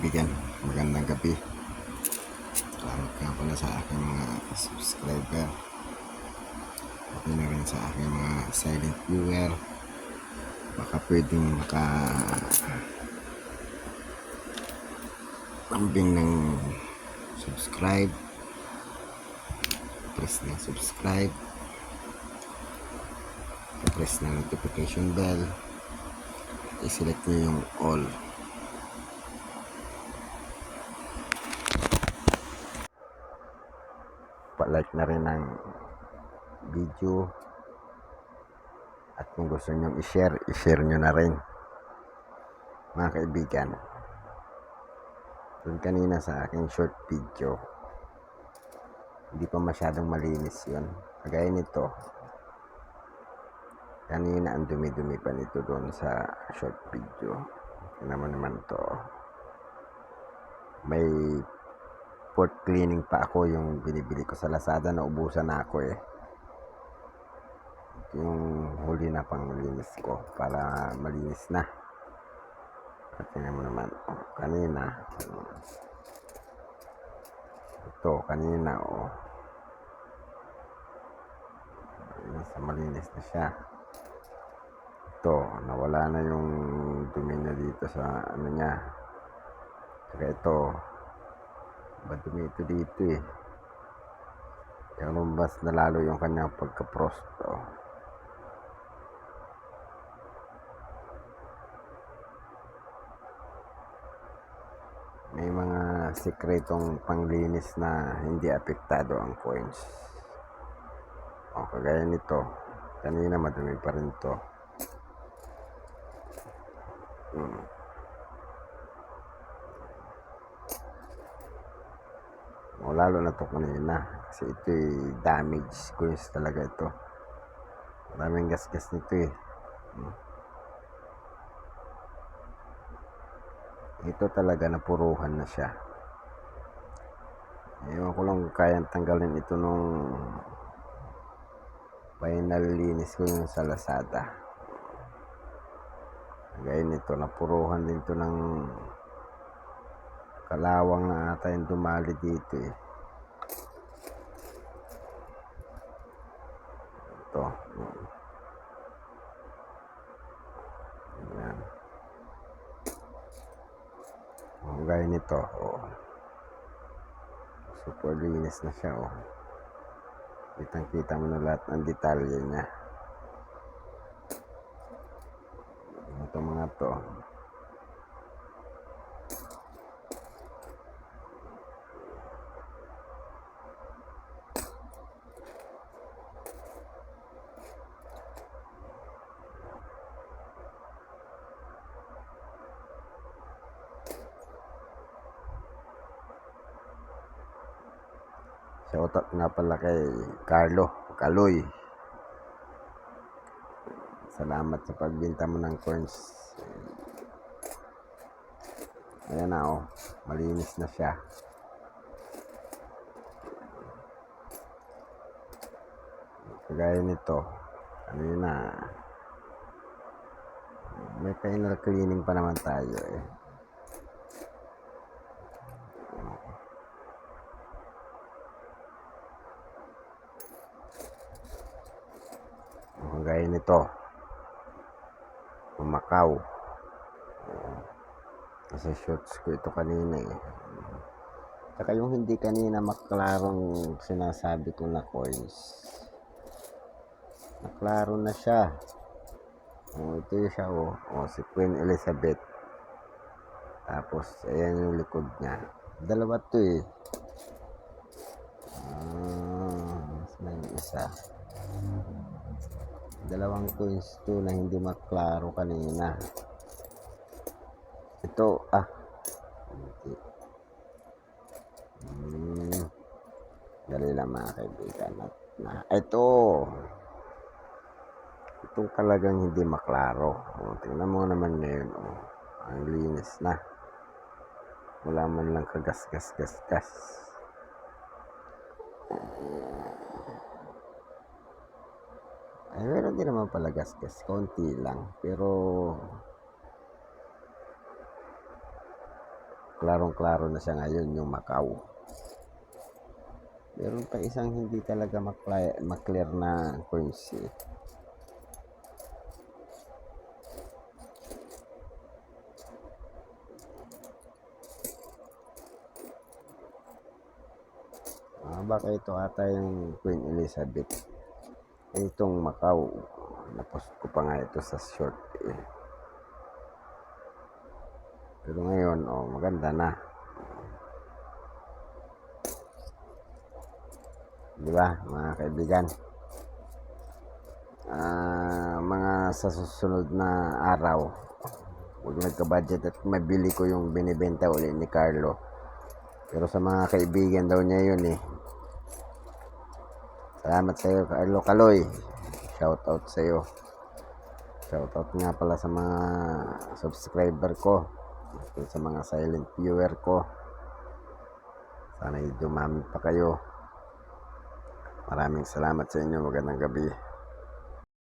kaibigan, magandang gabi. Salamat nga pala sa aking mga subscriber. Okay na rin sa aking mga silent viewer. Baka pwedeng maka lambing ng subscribe. Press ng subscribe. Press ng notification bell. I-select nyo yung all. Pa-like na rin ng video. At kung gusto nyo i-share, i-share nyo na rin. Mga kaibigan dun kanina sa aking short video hindi pa masyadong malinis yun. Kagaya nito kanina ang dumi-dumi pa nito doon sa short video. Mo naman to. May port cleaning pa ako yung binibili ko sa Lazada na ubusan na ako eh. Yung huli na pang malinis ko para malinis na. At tingnan mo naman oh, kanina oh, ito kanina oh. Malinis malinis na siya. Ito nawala na yung dumi niya dito sa ano niya. Saka ito madumi ito dito eh kaya lumabas na lalo yung kanyang pagka-frost oh. may mga sikretong panglinis na hindi apektado ang coins o kagaya nito kanina madumi pa rin to hmm. O lalo na to kanina. Kasi ito damage coins talaga ito. Maraming gasgas nito eh. Ito talaga napuruhan na siya. Ewan ko lang kayang tanggalin ito nung final linis ko yung sa Lazada. Gaya nito napuruhan din to ng kalawang na ata yung dumali dito eh. Ito. Yan ang gaya nito. Oh. super linis na siya oh. kitang kita mo na lahat ng detalye niya. Ito mga to Shout out nga pala kay Carlo Kaloy. Salamat sa pagbinta mo ng coins. Ayan na oh. Malinis na siya. Kagaya nito. Kanina. May final cleaning pa naman tayo eh. Ang gaya nito. Macau. Kasi shorts ko ito kanina eh. Saka yung hindi kanina maklarong sinasabi ko na coins. Naklaro na siya. O, ito yung siya o. O, si Queen Elizabeth. Tapos, ayan yung likod niya. Dalawa to eh. Ah, mas may isa dalawang coins to na hindi maklaro kanina. Ito ah. Hindi. Hmm, dali lang mga kaibigan. At na ito. Itong talagang hindi maklaro. O, tingnan mo naman ngayon oh, ang linis na. Wala man lang kagas gas gas gas ay meron din naman pala gasgas konti lang pero klarong-klaro na siya ngayon, yung Macau. Meron pa isang hindi talaga maklear na coins eh. Ah, baka ito ata yung Queen Elizabeth. Itong Macau, napost ko pa nga ito sa short eh. Pero ngayon, oh, maganda na. Di ba, mga kaibigan? Ah, mga sa susunod na araw, huwag nagka-budget at mabili ko yung binibenta uli ni Carlo. Pero sa mga kaibigan daw niya yun eh. Salamat sa iyo, Carlo Kaloy. Shout out sa iyo. Shout out nga pala sa mga subscriber ko. Sa mga silent viewer ko. Sana dumami pa kayo. Maraming salamat sa inyo. Magandang gabi.